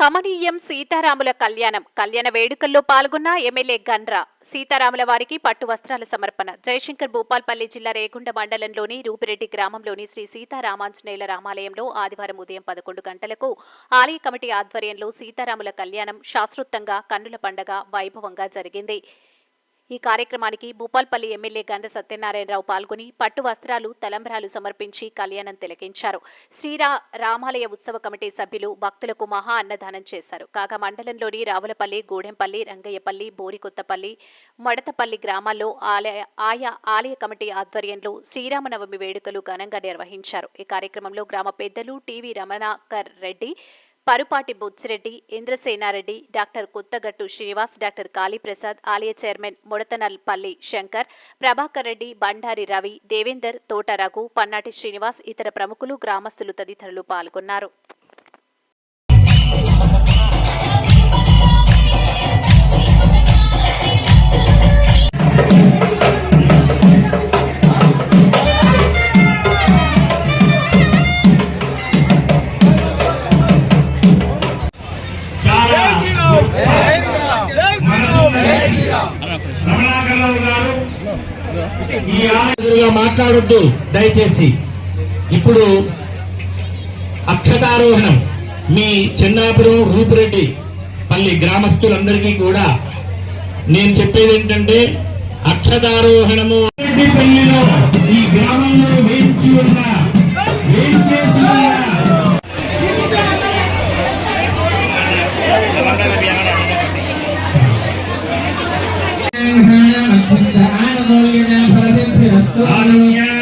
కమనీయం సీతారాముల కళ్యాణం. కళ్యాణ వేడుకల్లో పాల్గొన్న ఎమ్మెల్యే గన్రా. సీతారాముల వారికి పట్టు వస్త్రాల సమర్పణ. జయశంకర్ భూపాల్పల్లి జిల్లా రేగుండ మండలంలోని రూపిరెడ్డి గ్రామంలోని శ్రీ సీతారామాంజనేయుల రామాలయంలో ఆదివారం ఉదయం పదకొండు గంటలకు ఆలయ కమిటీ ఆధ్వర్యంలో సీతారాముల కళ్యాణం శాస్త్రోత్తంగా కన్నుల పండగ వైభవంగా జరిగింది. ఈ కార్యక్రమానికి భూపాల్పల్లి ఎమ్మెల్యే గండ సత్యనారాయణరావు పాల్గొని పట్టు వస్త్రాలు తలంబ్రాలు సమర్పించి కళ్యాణం తిలకించారు. శ్రీరా రామాలయ ఉత్సవ కమిటీ సభ్యులు భక్తులకు మహా అన్నదానం చేశారు. కాగా మండలంలోని రావులపల్లి గూడెంపల్లి రంగయ్యపల్లి బోరికొత్తపల్లి మడతపల్లి గ్రామాల్లో ఆలయ ఆయా ఆలయ కమిటీ ఆధ్వర్యంలో శ్రీరామనవమి వేడుకలు ఘనంగా నిర్వహించారు. ఈ కార్యక్రమంలో గ్రామ పెద్దలు TV Ramanakar Reddy Parupati Buchireddy Indrasenareddy doctor Kothagattu Srinivas doctor Kaliprasad ఆలయ చైర్మన్ ముడతనల్పల్లి శంకర్ ప్రభాకర్ రెడ్డి బండారి రవి దేవేందర్ తోట రఘు పన్నాటి శ్రీనివాస్ ఇతర ప్రముఖులు గ్రామస్తులు తదితరులు పాల్గొన్నారు. మాట్లాడొద్దు దయచేసి. ఇప్పుడు అక్షతారోహణం మీ చెన్నాపురం రూపురెడ్డి పల్లి గ్రామస్తులందరికీ కూడా నేను చెప్పేది ఏంటంటే అక్షతారోహణము పల్లిలో ఈ గ్రామంలో వేయించి ఉన్న వేయించేసి i Yes, yes, yes.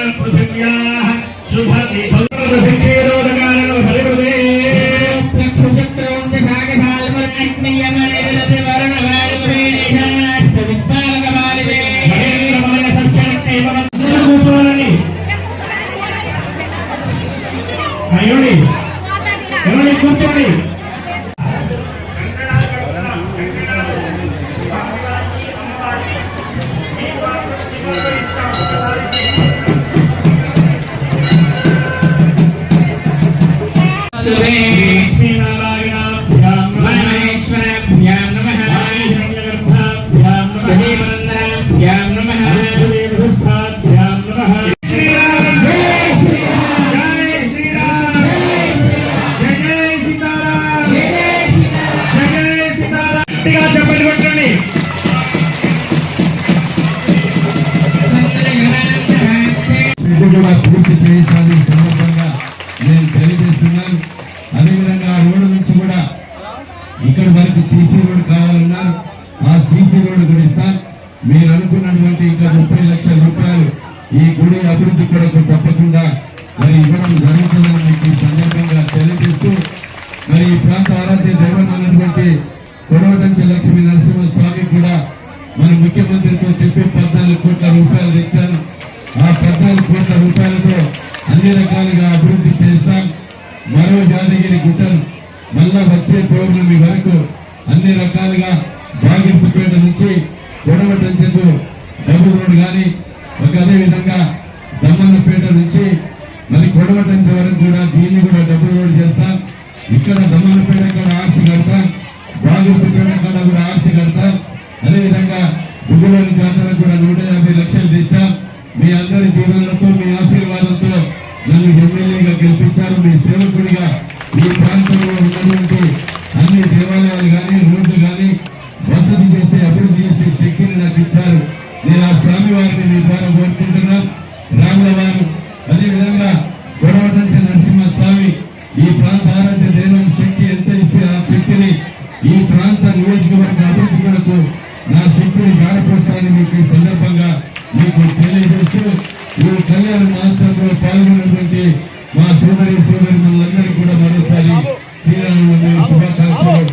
కూడా పూర్తి చేయాలని సందర్భంగా నేను తెలియజేస్తున్నాను. అదేవిధంగా ఆ రోడ్డు నుంచి కూడా ఇక్కడ వరకు సీసీ రోడ్ కావాలన్నారు. ఆ సీసీ రోడ్ కూడా ఇస్తాం. మీరు అనుకున్నటువంటి ఇంకా ముప్పై లక్షల రూపాయలు ఈ గుడి అభివృద్ధి కొరకు తప్పకుండా మరి ఇవ్వడం జరుగుతుందని మీకు ఈ సందర్భంగా తెలియజేస్తూ మరి ఈ ప్రాంత ఆరాధ్య దైవం అన్నటువంటి కొడవటంచి లక్ష్మీ నరసింహ స్వామి కూడా మన ముఖ్యమంత్రితో చెప్పి పద్నాలుగు కోట్ల రూపాయలు ఆ కోట్ల రూపాయలతో అన్ని రకాలుగా అభివృద్ధి చేస్తాం. మరో యాదగిరి గుట్టను మళ్ళా వచ్చే పౌర్ణమి వరకు అన్ని రకాలుగా బాగింపుపేట నుంచి కొడవటంచెకు డబుల్ రోడ్ కానీ ఒక అదేవిధంగా దమ్మన్నపేట నుంచి మరి కొడవటంచె వరకు కూడా దీన్ని కూడా డబుల్ రోడ్ చేస్తాం. ఇక్కడ దమ్మన్నపేట కూడా ఆర్చి కడతాం. బాగింపుపేట కూడా ఆర్చి కడతాం. అదేవిధంగా గుడ్డులోని జాతర కూడా నూట అందరి దీవెనలతో మీ ఆశీర్వాదంతో నన్ను ఎమ్మెల్యేగా గెలిపించారు. మీ సేవకుడిగా ఈ ప్రాంతంలో ఉన్నటువంటి అన్ని దేవాలయాలు కానీ రోడ్లు కానీ వసతి చేసే అభివృద్ధి చేసే శక్తిని నాకు ఇచ్చారు. నేను ఆ స్వామి వారిని మీ ద్వారా కోరుకుంటున్నా. రాముల వారు అదేవిధంగా గొడవటంచి నరసింహ స్వామి ఈ ప్రాంత ఆరాధ్య దైవం శక్తి ఎంత ఇస్తే ఆ శక్తిని ఈ ప్రాంత నియోజకవర్గ అభివృద్ధి కొరకు నా శక్తిని గారపోస్తానని మీకు ఈ సందర్భంగా మీకు తెలియ కళ్యాణ మహోత్సవంలో పాల్గొన్నటువంటి మా సోదరి సోదరి మనందరికీ కూడా మరోసారి శ్రీరామ శుభాకాంక్షలు.